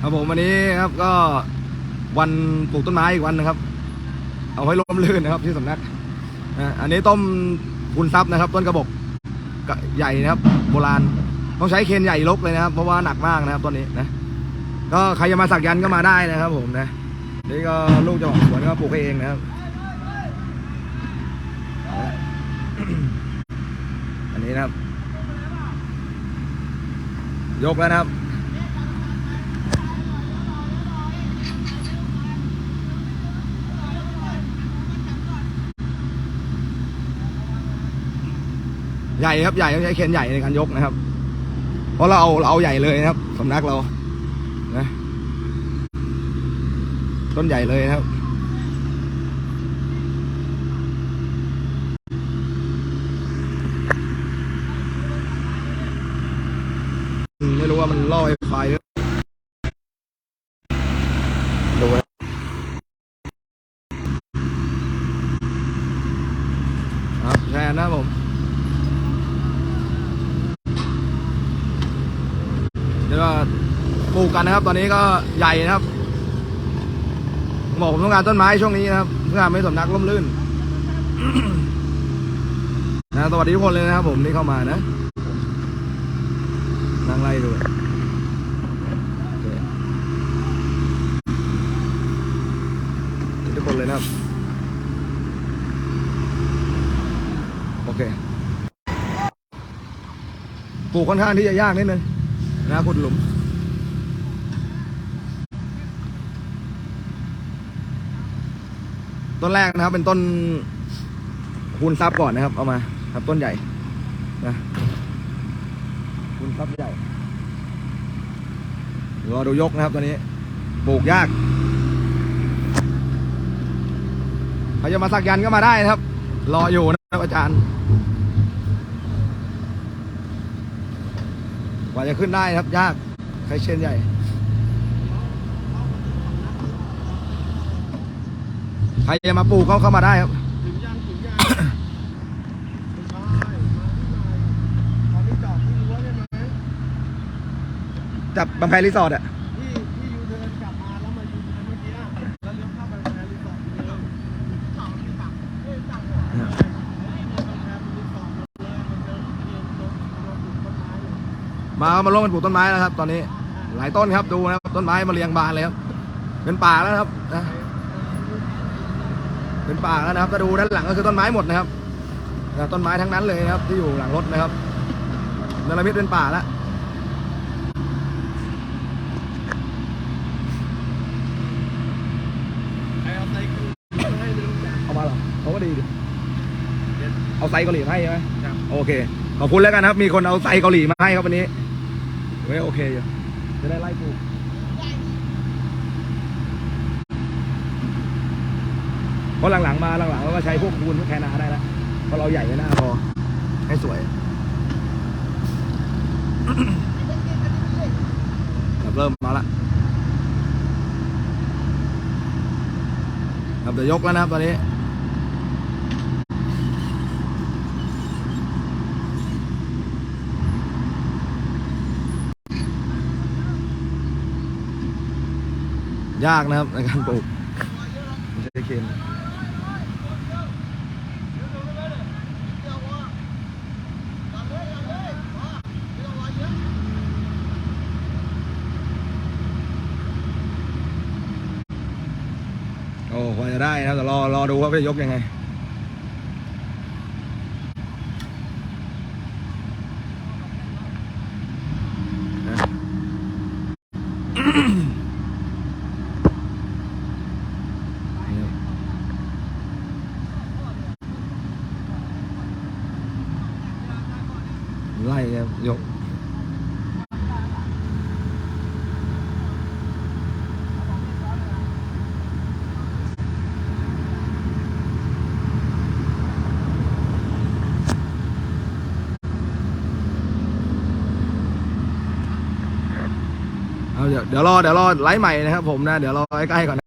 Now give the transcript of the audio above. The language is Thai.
ครับผมวันนี้ครับก็วันปลูกต้นไม้อีกวันนะครับ เอาไว้ร่มรื่นนะครับที่สำนักอันนี้ต้มพุนซับนะครับ ต้นกระบอกใหญ่นะครับ โบราณต้องใช้เคนใหญ่ลกเลยนะครับ เพราะว่าหนักมากนะครับต้นนี้นะก็ใครจะมาสักยันก็มาได้นะครับ ผมนะนี่ก็ลูกจ้าของสวนก็ปลูกเองนะครับ อันนี้นะครับ ยกแล้วนะครับ ใหญ่ครับใหญ่ต้องใช้เคนใหญ่ในการยกนะครับ เพราะเราเอาเราเอาใหญ่เลยนะครับสำนักเรานะต้นใหญ่เลยครับไม่รู้ว่ามันล่อไฟหรือดูนะครับแทนนะครับผม เดี๋ยวก็ปลูกกันนะครับ ตอนนี้ก็ใหญ่นะครับบอกผมต้องการต้นไม้ช่วงนี้นะครับเพื่อไม่สำนักร่มรื่นนะสวัสดีทุกคนเลยนะครับ ผมที่เข้ามานะนั่งไล่ดูทุกคนเลยนะครับ โอเคปลูกค่อนข้างที่จะยากนิดนึง นะขุดหลุมต้นแรกนะครับ เป็นต้นคูณทรัพย์ก่อนนะครับ เอามาครับต้นใหญ่นะคูณทรัพย์ใหญ่รอดูยกนะครับตัวนี้ปลูกยากใครจะมาสักยันก็มาได้นะครับ รออยู่นะครับอาจารย์ ว่าจะขึ้นได้ครับยากใครเช่นใหญ่ใครจะมาปลูกเขาเข้ามาได้ครับถึงยังถึงยังไม่ใช่มาที่ไหนตอนนี้จอดที่รั้วได้ไหมจับบางแพรีสอร์ทอะ มามาลงกันปลูกต้นไม้แล้วครับ ตอนนี้หลายต้นครับดูนะครับต้นไม้มาเรียงบานเลยครับเป็นป่าแล้วนะครับนะเป็นป่าแล้วนะครับถ้าดูด้านหลังก็คือต้นไม้หมดนะครับนะต้นไม้ทั้งนั้นเลยนะครับ ที่อยู่หลังรถนะครับนรมิตเป็นป่าแล้วใครเอาไซค์ขึ้นให้ไม่รู้จักเอามาเหรอเขาก็ดีดิเอาไซส์เกาหลีมาให้ใช่ไหมครับโอเค ขอบคุณแล้วกันครับ มีคนเอาไซส์เกาหลีมาให้ครับวันนี้ เว้ยโอเคอยู่จะได้ไล่ปูเพราะหลังๆมาหลังๆเราก็ใช้พวกคูณพวกแคนาได้แล้วเพราะเราใหญ่ไม่น่าพอให้สวยครับเริ่มมาละครับเดี๋ยวยกแล้วนะครับตอนนี้ ยากนะครับในการปลูกไม่ใช่เคนโอ้ควรจะได้นะแต่รอรอดูว่าจะยกยังไง นะนี่ครับ ไล่ครับยกเอาเดี๋ยวเดี๋ยวรอเดี๋ยวรอไลฟ์ใหม่นะครับผมนะ เดี๋ยวรอใกล้ๆก่อนนะ